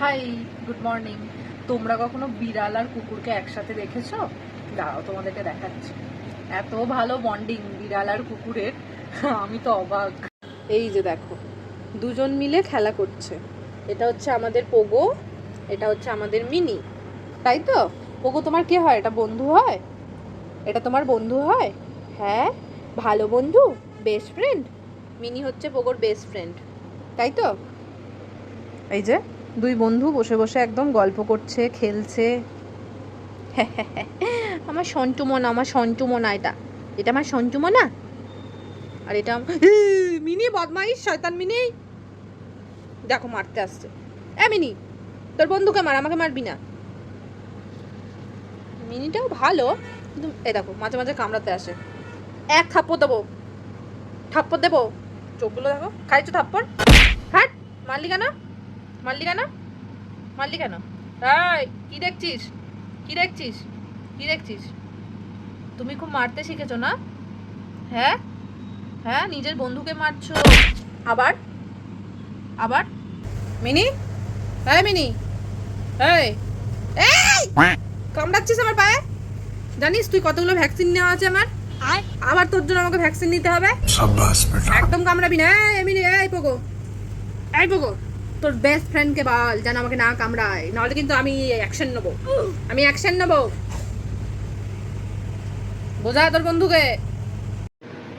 Hi good morning তোমরা কখনো বিড়াল আর কুকুরকে একসাথে দেখেছ? দাঁড়াও, তোমাদেরকে দেখাচ্ছি। এত ভালো বন্ডিং বিড়াল আর কুকুরের, আমি তো অবাক। এই যে দেখো, দুজন মিলে খেলা করছে। এটা হচ্ছে আমাদের পোগো, এটা হচ্ছে আমাদের মিনি। তাই তো? পোগো, তোমার কে হয়? এটা বন্ধু হয়? এটা তোমার বন্ধু হয়? হ্যাঁ? ভালো বন্ধু? বেস্ট ফ্রেন্ড মিনি হচ্ছে পোগোর বেস্ট ফ্রেন্ড তাই তো? এই যে। দুই বন্ধু বসে বসে একদম গল্প করছে, খেলছে। আমার সন্টু মনা আমার সন্টু মনা এটা। এটা আমার সন্টু মনা আর এটা মিনি বদমাইশ, শয়তান মিনি। দেখো, মারতে আসছে। এ মিনি, তোর বন্ধুকে মার, আমাকে মারবি না। মিনিটাও ভালো, কিন্তু এ দেখো, মাঝে মাঝে কামড়াতে আসে। এক থাপ্পড় দেবো। থাপ্পড় দেবো। চোখগুলো দেখো। খাইছো থাপ্পড়? হাট মারলি কেন? মারলি কেন? মারলি কেন? এই কি দেখছিস? কী দেখছিস? কী দেখছিস? তুমি খুব মারতে শিখেছ না? হ্যাঁ? হ্যাঁ নিজের বন্ধুকে মারছো। আবার? আবার? মিনি? হ্যাঁ মিনি? এই এই! কামড়াচ্ছিস আমার পায়ে? জানিস তুই কতগুলো ভ্যাকসিন নেওয়া আছে আমার? আবার তোর জন্য আমাকে ভ্যাকসিন নিতে হবে? একদম কামড়াবি না। এই মিনি এই পোকো। এই পোকো। তোর বেস্ট ফ্রেন্ডকে বল, যেন আমাকে না কামড়ায়। নাহলে কিন্তু আমি অ্যাকশন নেব। আমি অ্যাকশন নেব। বোঝা তোর বন্ধুকে?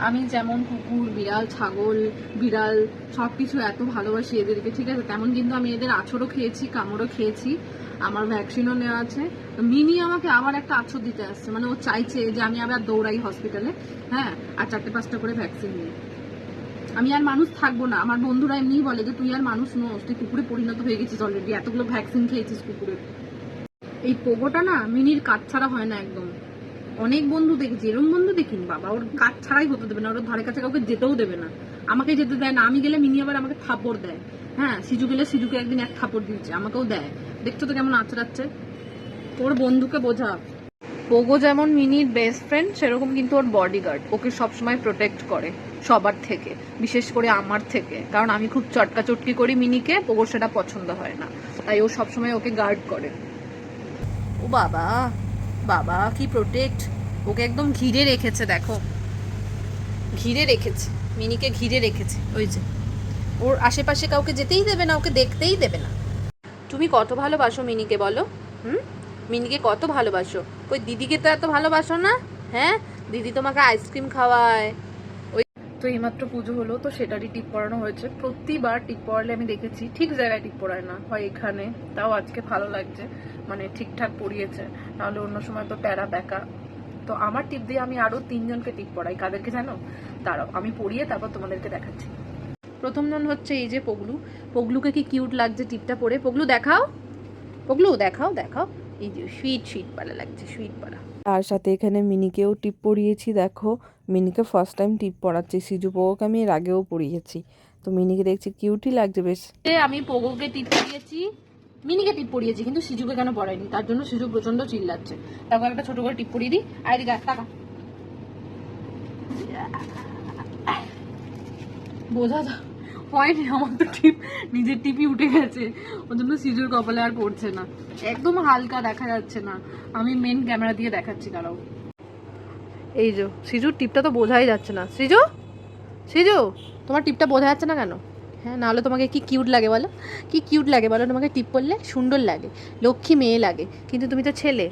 আমি যেমন কুকুর, বিড়াল, ছাগল, বিড়াল সব কিছু এত ভালোবাসি এদেরকে, ঠিক আছে? তেমন কিন্তু আমি এদের আছরও খেয়েছি, কামড়ও খেয়েছি। আমার ভ্যাকসিনও নেওয়া আছে। মিনি আমাকে আবার একটা আছর দিতে আসছে। মানে ও চাইছে যে আমি আবার দৌড়াই হসপিটালে হ্যাঁ? আর চারটে পাঁচটা করে ভ্যাকসিন নিই আমি আর মানুষ থাকব না। আমার বন্ধুরা এমনিই বলে যে, তুই আর মানুষ নোস, তুই কুকুরে পরিণত হয়ে গেছিস অলরেডি এতগুলো ভ্যাকসিন খেয়েছিস কুকুরের এই পোগোটা না মিনির কাজ ছাড়া হয় না একদম। অনেক বন্ধু দেখেছি এরম বন্ধু দেখিনি বাবা, ওর কাজ ছাড়াই হতে দেবে না, ওর ধারে কাছে কাউকে যেতেও দেবে না। আমাকে যেতে দেয় না। আমি গেলে মিনি আবার আমাকে থাপড় দেয়। হ্যাঁ সিজু গেলে সিজুকে একদিন এক থাপড় দিয়েছে, আমাকেও দেয়। দেখছ তো কেমন আচড়াচ্ছে? তোর বন্ধুকে বোঝা। পোগো যেমন মিনির বেস্ট ফ্রেন্ড সেরকম কিন্তু ওর বডিগার্ড ওকে সবসময় প্রোটেক্ট করে। সবার থেকে, বিশেষ করে আমার থেকে। কারণ আমি খুব চটকা চটকি করি মিনিকে পোগোর সেটা পছন্দ হয় না। তাই ও সবসময় ওকে গার্ড করে। ও বাবা বাবা, কি প্রোটেক্ট ওকে একদম ঘিরে রেখেছে, দেখো। ঘিরে রেখেছে। মিনিকে ঘিরে রেখেছে, ওই যে। ওর আশেপাশে কাউকে যেতেই দেবে না, ওকে দেখতেই দেবে না। তুমি কত ভালোবাসো মিনিকে, বলো? হুম? মিনিকে কত ভালোবাসো? ওই দিদিকে তো এত ভালোবাসো না? হ্যাঁ? দিদি তোমাকে আইসক্রিম খাওয়ায়। তো এইমাত্র পুজো হলো, তো সেটারই টিপ পরানো হয়েছে। প্রতিবার টিপ পরালে আমি দেখেছি, ঠিক জায়গায় টিপ পরায় না, হয় এখানে। তাও আজকে ভালো লাগছে মানে ঠিকঠাক পরিয়েছে নাহলে অন্য সময় তো প্যারা ব্যাকা। তো আমার টিপ দিয়ে আমি আরও তিনজনকে টিপ পড়াই। কাদেরকে জানো? দাঁড়াও, আমি পড়িয়ে তারপর তোমাদেরকে দেখাচ্ছি। প্রথম জন হচ্ছে এই যে পগলু। পগলুকে কি কিউট লাগছে টিপটা পরে পগলু দেখাও। পগলু, দেখাও দেখাও। এই যে সুইট সুইট পালা লাগছে সুইট পালা। তার সাথে এখানে মিনিকেও টিপ পরিয়েছি দেখো। মিনিকে ফার্স্ট টাইম টিপ পরাচ্ছি সিজু পোকে আমি এর আগেও পরিয়েছি। তো মিনিকে দেখছি কিউটই লাগছে বেশ। আমি পোগোকে টিপ পরিয়েছি মিনিকে টিপ পরিয়েছি কিন্তু সিজুকে কেন পড়াইনি তার জন্য সিজু প্রচণ্ড চিল্লাচ্ছে। তারপর একটা ছোট করে টিপ পরিয়ে দিই। আর এদিকে টাকা বোঝা যা হয়নি আমার তো টিপ, নিজের টিপই উঠে গেছে। ওর জন্য সিজুর কপালে আর পড়ছে না। একদম হালকা দেখা যাচ্ছে না। আমি মেন ক্যামেরা দিয়ে দেখাচ্ছি, দাঁড়াও। এই যে সিজুর টিপটা তো বোঝাই যাচ্ছে না। সিজু সিজু তোমার টিপটা বোঝা যাচ্ছে না কেন? হ্যাঁ নাহলে তোমাকে কি কিউট লাগে বলো? কি কিউট লাগে বলো? তোমাকে টিপ পরলে সুন্দর লাগে। লক্ষ্মী মেয়ে লাগে। কিন্তু তুমি তো ছেলে।